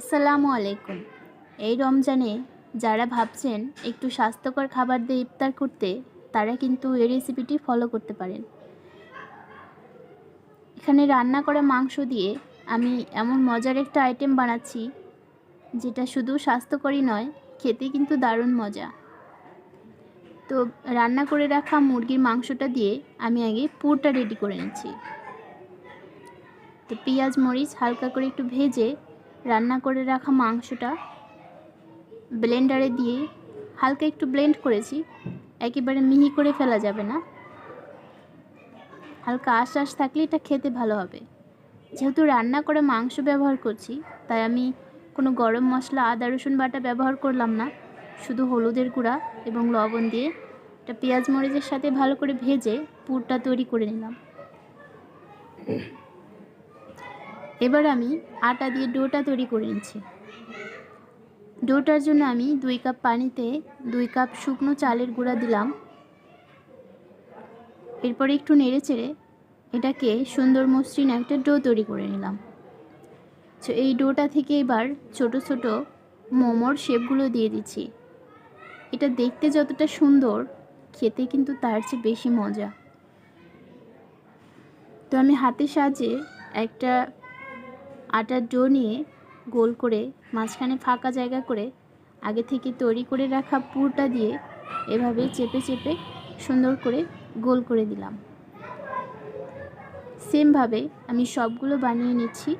আসসালামু আলাইকুম। এই রমজানে যারা ভাবছেন একটু স্বাস্থ্যকর খাবার দিয়ে ইফতার করতে, তারা কিন্তু এই রেসিপিটি ফলো করতে পারেন। এখানে রান্না করা মাংস দিয়ে আমি এমন মজার একটা আইটেম বানাচ্ছি, যেটা শুধু স্বাস্থ্যকরই নয়, খেতে কিন্তু দারুণ মজা। তো রান্না করে রাখা মুরগির মাংসটা দিয়ে আমি আগে পুরটা রেডি করে নিচ্ছি। তো পেঁয়াজ, মরিচ হালকা করে একটু ভেজে রান্না করে রাখা মাংসটা ব্লেন্ডারে দিয়ে হালকা একটু ব্লেন্ড করেছি, একেবারে মিহি করে ফেলা যাবে না। হালকা আশ আশ থাকলে এটা খেতে ভালো হবে। যেহেতু রান্না করে মাংস ব্যবহার করছি, তাই আমি কোনো গরম মশলা, আদা, রসুন বাটা ব্যবহার করলাম না। শুধু হলুদের গুঁড়া এবং লবণ দিয়ে এটা পেঁয়াজ মরিচের সাথে ভালো করে ভেজে পুরটা তৈরি করে নিলাম। এবার আমি আটা দিয়ে ডোটা তৈরি করে নিচ্ছি। ডোটার জন্য আমি দুই কাপ পানিতে দুই কাপ শুকনো চালের গুঁড়া দিলাম। এরপর একটু নেড়ে চেড়ে এটাকে সুন্দর মসৃণ একটা ডো তৈরি করে নিলাম। তো এই ডোটা থেকে এবার ছোট ছোট মোমোর শেপগুলো দিয়ে দিচ্ছি। এটা দেখতে যতটা সুন্দর, খেতে কিন্তু তার চেয়ে বেশি মজা। তো আমি হাতের সাহায্যে একটা আটার ডো নিয়ে গোল করে মাঝখানে ফাঁকা জায়গা করে আগে থেকে তৈরি করে রাখা পুরটা দিয়ে এভাবে চেপে চেপে সুন্দর করে গোল করে দিলাম। সেমভাবে আমি সবগুলো বানিয়ে নিচ্ছি।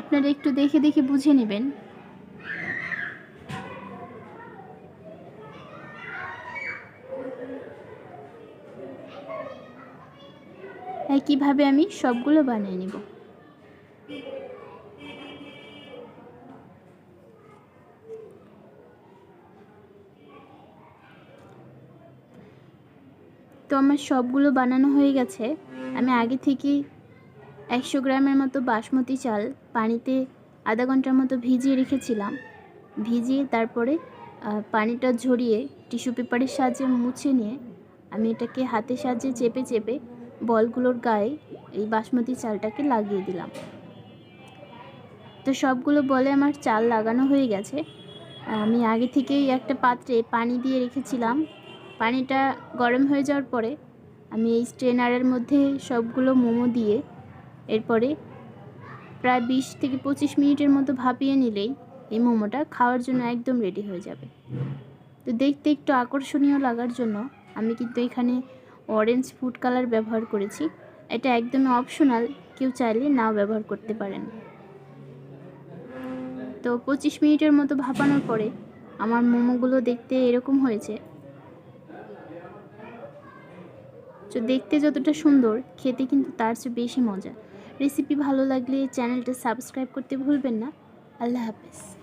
আপনারা একটু দেখে দেখে বুঝে নেবেন। একইভাবে আমি সবগুলো বানিয়ে নেব। তো আমার সবগুলো বানানো হয়ে গেছে। আমি আগে থেকেই একশো গ্রামের মতো বাসমতি চাল পানিতে আধা ঘণ্টার মতো ভিজিয়ে রেখেছিলাম। ভিজিয়ে তারপরে পানিটা ঝরিয়ে টিস্যু পেপারের সাহায্যে মুছে নিয়ে আমি এটাকে হাতের সাহায্যে চেপে চেপে বলগুলোর গায়ে এই বাসমতি চালটাকে লাগিয়ে দিলাম। তো সবগুলো বলে আমার চাল লাগানো হয়ে গেছে। আমি আগে থেকেই একটা পাত্রে পানি দিয়ে রেখেছিলাম। পানিটা গরম হয়ে যাওয়ার পরে আমি এই স্ট্রেনারের মধ্যে সবগুলো মোমো দিয়ে এরপরে প্রায় বিশ থেকে পঁচিশ মিনিটের মতো ভাপিয়ে নিলেই এই মোমোটা খাওয়ার জন্য একদম রেডি হয়ে যাবে। তো দেখতে একটু আকর্ষণীয় লাগার জন্য আমি কিন্তু এখানে অরেঞ্জ ফুড কালার ব্যবহার করেছি। এটা একদমই অপশনাল, কেউ চাইলে নাও ব্যবহার করতে পারেন। তো পঁচিশ মিনিটের মতো ভাপানোর পরে আমার মোমোগুলো দেখতে এরকম হয়েছে। তো দেখতে যতটা সুন্দর, খেতে কিন্তু তার চেয়ে বেশি মজা। রেসিপি ভালো লাগলে চ্যানেলটা সাবস্ক্রাইব করতে ভুলবেন না। আল্লাহ হাফেজ।